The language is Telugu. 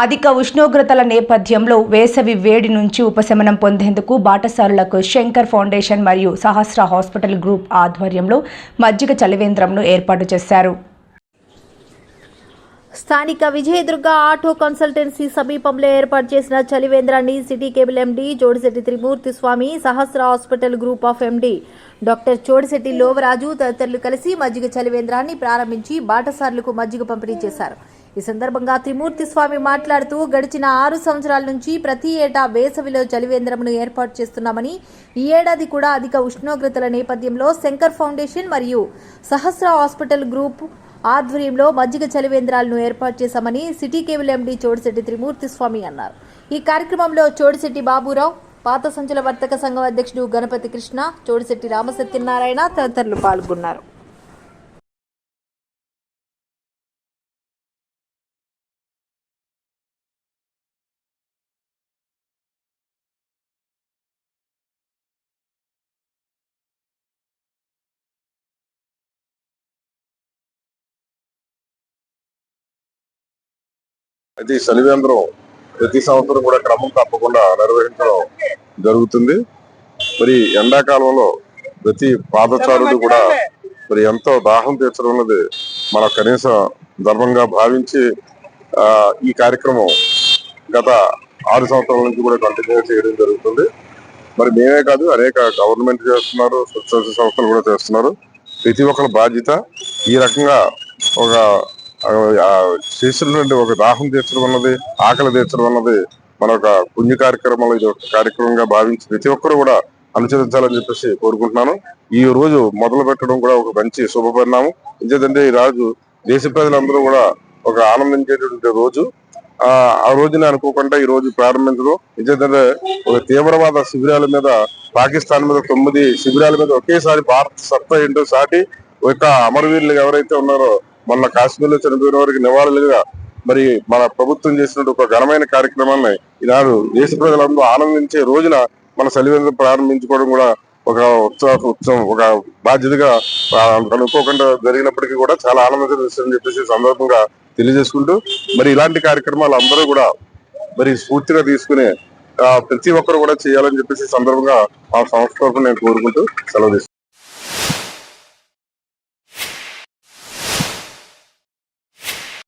అధిక ఉష్ణోగ్రతల నేపథ్యంలో వేసవి వేడి నుంచి ఉపశమనం పొందేందుకు బాటసారులకు శంకర్ ఫౌండేషన్ మరియు సహస్ర హాస్పిటల్ గ్రూప్ ఆధ్వర్యంలో మజ్జిగ చలివేంద్రంను ఏర్పాటు చేశారు. స్థానిక విజయదుర్గ ఆటో కన్సల్టెన్సీ సమీపంలో ఏర్పాటు చేసిన చలివేంద్రాన్ని city cable MD Jodisetti Trimurthi Swamy Sahasra hospital group of MD doctor Chodisetti Lovaraju తదితరులు కలిసి మజ్జిగ చలివేంద్రాన్ని ప్రారంభించి బాటసారులకు మజ్జిగ పంపిణీ చేశారు. ఈ సందర్భంగా త్రిమూర్తి స్వామి మాట్లాడుతూ గడిచిన ఆరు సంవత్సరాల నుంచి ప్రతి ఏటా వేసవిలో చలివేంద్రమును ఏర్పాటు చేస్తున్నామని ఈ ఏడాది కూడా అధిక ఉష్ణోగ్రతల నేపథ్యంలో శంకర్ ఫౌండేషన్ మరియు సహస్ర హాస్పిటల్ గ్రూప్ ఆధ్వర్యంలో మజ్జిగ చలివేంద్రాలను ఏర్పాటు చేశామని city cable MD Chodisetti Trimurthi Swamy అన్నారు. ఈ కార్యక్రమంలో చోడిశెట్టి బాబురావు పాత సంచుల వర్తక సంఘం అధ్యక్షుడు గణపతి కృష్ణ చోడిశెట్టి రామసత్యనారాయణ తదితరులు పాల్గొన్నారు. అయితే ఈ శనివేంద్రం ప్రతి సంవత్సరం కూడా క్రమం తప్పకుండా నిర్వహించడం జరుగుతుంది. మరి ఎండాకాలంలో ప్రతి పాదచారుడు కూడా మరి ఎంతో దాహం తీర్చడం అన్నది మన కనీస ధర్మంగా భావించి ఈ కార్యక్రమం గత ఆరు సంవత్సరాల నుంచి కూడా కంటిన్యూ చేయడం జరుగుతుంది. మరి మేమే కాదు అనేక గవర్నమెంట్ చేస్తున్నారు స్వచ్ఛ సంస్థలు కూడా చేస్తున్నారు. ప్రతి ఒక్కరి బాధ్యత ఈ రకంగా ఒక శిష్యుల నుండి ఒక దాహం తీర్చడం అన్నది ఆకలి తీర్చడం అన్నది మన ఒక పుణ్య కార్యక్రమంలో ఇది ఒక కార్యక్రమంగా భావించి ప్రతి ఒక్కరు కూడా అనుసరించాలని చెప్పేసి కోరుకుంటున్నాను. ఈ రోజు మొదలు పెట్టడం కూడా ఒక మంచి శుభపరిణామం. ఎందుకంటే ఈ రాజు దేశ ప్రజలందరూ కూడా ఒక ఆనందించేటువంటి రోజు. ఆ ఆ రోజుని అనుకోకుండా ఈ రోజు ప్రారంభించడం. ఎందుకంటే ఒక తీవ్రవాద శిబిరాల మీద పాకిస్తాన్ మీద తొమ్మిది శిబిరాల మీద ఒకేసారి భారత సత్తా ఏంటో సాటి ఒక అమరవీరులు ఎవరైతే ఉన్నారో మొన్న కాశ్మీర్లో చనిపోయిన వారికి నివాళులుగా మరి మన ప్రభుత్వం చేసినట్టు ఒక ఘనమైన కార్యక్రమాన్ని ఈనాడు దేశ ప్రజలందరూ ఆనందించే రోజున మన సలివేంద్రం ప్రారంభించుకోవడం కూడా ఒక ఉత్సాహ ఉత్సవం ఒక బాధ్యతగా అనుకోకుండా జరిగినప్పటికీ కూడా చాలా ఆనందించిన అని చెప్పేసి సందర్భంగా తెలియజేసుకుంటూ మరి ఇలాంటి కార్యక్రమాలు అందరూ కూడా మరి స్ఫూర్తిగా తీసుకునే ప్రతి ఒక్కరు కూడా చేయాలని చెప్పేసి సందర్భంగా ఆ సంస్థ నేను కోరుకుంటూ సెలవు